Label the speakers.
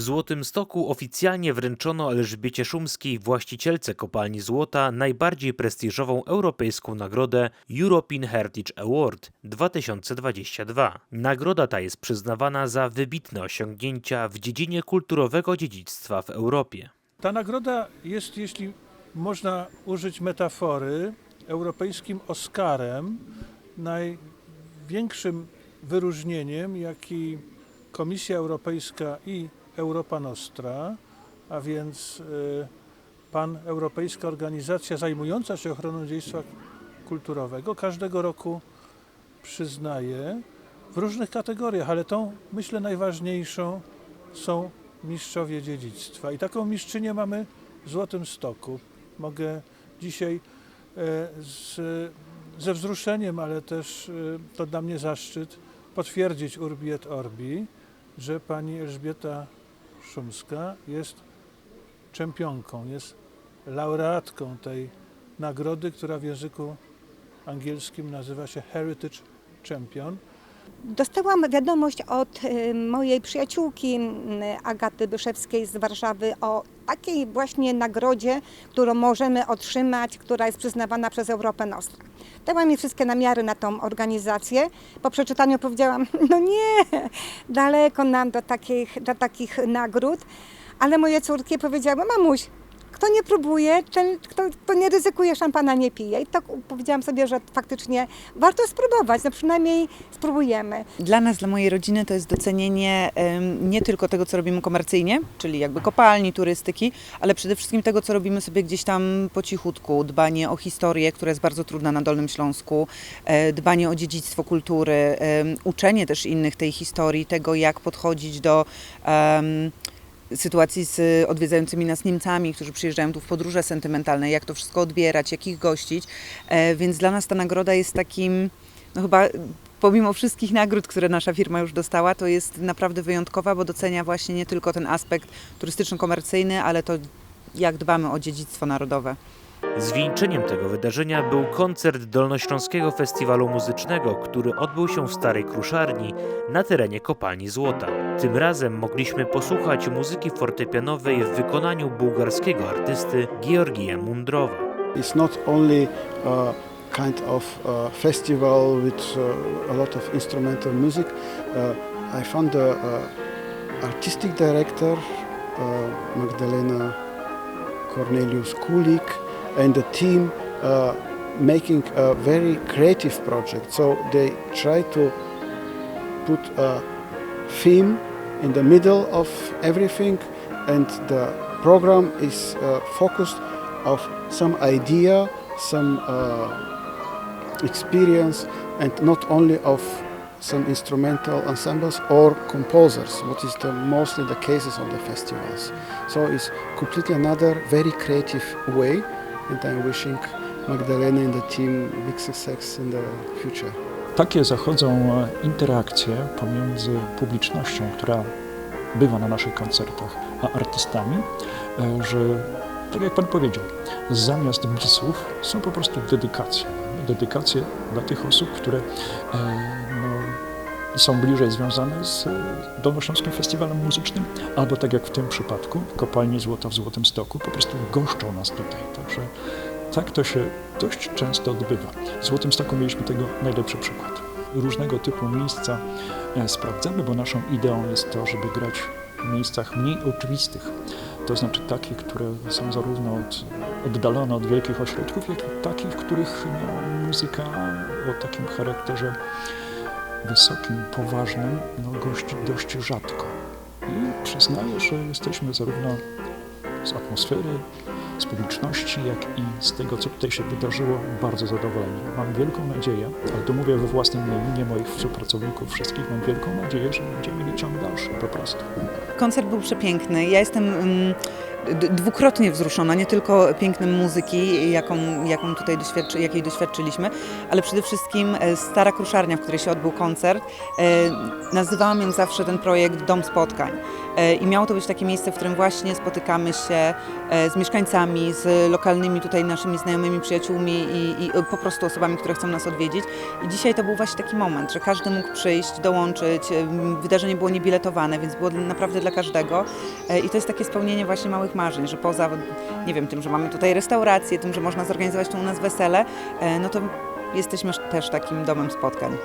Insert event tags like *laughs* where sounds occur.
Speaker 1: W Złotym Stoku oficjalnie wręczono Elżbiecie Szumskiej, właścicielce kopalni złota, najbardziej prestiżową europejską nagrodę European Heritage Award 2022. Nagroda ta jest przyznawana za wybitne osiągnięcia w dziedzinie kulturowego dziedzictwa w Europie.
Speaker 2: Ta nagroda jest, jeśli można użyć metafory, europejskim Oscarem, największym wyróżnieniem, jaki Komisja Europejska i Europa Nostra, a więc y, Pan Europejska Organizacja zajmująca się ochroną dziedzictwa kulturowego, każdego roku przyznaje w różnych kategoriach, ale tą myślę najważniejszą są mistrzowie dziedzictwa. I taką mistrzynię mamy w Złotym Stoku. Mogę dzisiaj e, z, ze wzruszeniem, ale też e, to dla mnie zaszczyt potwierdzić Urbi et Orbi, że pani Elżbieta Szumska jest czempionką, jest laureatką tej nagrody, która w języku angielskim nazywa się Heritage Champion.
Speaker 3: Dostałam wiadomość od y, mojej przyjaciółki m, Agaty Byszewskiej z Warszawy o takiej właśnie nagrodzie, którą możemy otrzymać, która jest przyznawana przez Europę Nostra. Dała mi wszystkie namiary na tą organizację. Po przeczytaniu powiedziałam, *laughs* no nie, daleko nam do takich, do takich nagród. Ale moje córki powiedziały, mamuś, kto nie próbuje, ten, kto, kto nie ryzykuje, szampana nie pije. I tak powiedziałam sobie, że faktycznie warto spróbować, no przynajmniej spróbujemy.
Speaker 4: Dla nas, dla mojej rodziny to jest docenienie nie tylko tego, co robimy komercyjnie, czyli jakby kopalni, turystyki, ale przede wszystkim tego, co robimy sobie gdzieś tam po cichutku. Dbanie o historię, która jest bardzo trudna na Dolnym Śląsku, e, dbanie o dziedzictwo kultury, uczenie też innych tej historii, tego jak podchodzić do em, sytuacji z odwiedzającymi nas Niemcami, którzy przyjeżdżają tu w podróże sentymentalne, jak to wszystko odbierać, jak ich gościć. E, Więc dla nas ta nagroda jest takim, no chyba pomimo wszystkich nagród, które nasza firma już dostała, to jest naprawdę wyjątkowa, bo docenia właśnie nie tylko ten aspekt turystyczno-komercyjny, ale to jak dbamy o dziedzictwo narodowe.
Speaker 1: Zwieńczeniem tego wydarzenia był koncert Dolnośląskiego Festiwalu Muzycznego, który odbył się w Starej Kruszarni na terenie Kopalni Złota. Tym razem mogliśmy posłuchać muzyki fortepianowej w wykonaniu bułgarskiego artysty Georgija Mundrowa.
Speaker 5: It's not only a kind of uh, festival with uh, a lot of instrumental music. Uh, I found the uh, artistic director, uh, Magdalena Cornelius Kulik, and the team uh, making a very creative project. So they try to put a theme in the middle of everything, and the program is uh, focused of some idea, some uh, experience, and not only of some instrumental ensembles or composers, what is the mostly the cases of the festivals. So it's completely another very creative way, and I'm wishing Magdalena and the team big success in the future.
Speaker 6: Takie zachodzą e, interakcje pomiędzy publicznością, która bywa na naszych koncertach, a artystami, e, że tak jak Pan powiedział, zamiast bisów są po prostu dedykacje. Dedykacje dla tych osób, które e, są bliżej związane z e, Dolnośląskim Festiwalem Muzycznym, albo tak jak w tym przypadku, Kopalni Złota w Złotym Stoku, po prostu goszczą nas tutaj. Także tak to się dość często odbywa. W Złotym Stoku mieliśmy tego najlepszy przykład. Różnego typu miejsca e, sprawdzamy, bo naszą ideą jest to, żeby grać w miejscach mniej oczywistych. To znaczy takich, które są zarówno od, oddalone od wielkich ośrodków, jak i takich, w których no, muzyka o takim charakterze wysokim, poważnym, no, gości dość rzadko. I przyznaję, że jesteśmy zarówno z atmosfery, z publiczności, jak i z tego, co tutaj się wydarzyło, bardzo zadowoleni. Mam wielką nadzieję, ale to mówię we własnym imieniu, nie moich współpracowników wszystkich, mam wielką nadzieję, że będziemy mieli ciąg dalszy po prostu.
Speaker 4: Koncert był przepiękny. Ja jestem mm, dwukrotnie wzruszona, nie tylko pięknem muzyki, jaką, jaką tutaj doświadczy, jakiej doświadczyliśmy, ale przede wszystkim e, Stara Kruszarnia, w której się odbył koncert. E, Nazywałam ją zawsze ten projekt Dom Spotkań. E, I miało to być takie miejsce, w którym właśnie spotykamy się z mieszkańcami, z lokalnymi tutaj naszymi znajomymi, przyjaciółmi i, i po prostu osobami, które chcą nas odwiedzić. I dzisiaj to był właśnie taki moment, że każdy mógł przyjść, dołączyć. Wydarzenie było niebiletowane, więc było naprawdę dla każdego. I to jest takie spełnienie właśnie małych marzeń, że poza, nie wiem, tym, że mamy tutaj restaurację, tym, że można zorganizować tu u nas wesele, e, no to jesteśmy też takim domem spotkań.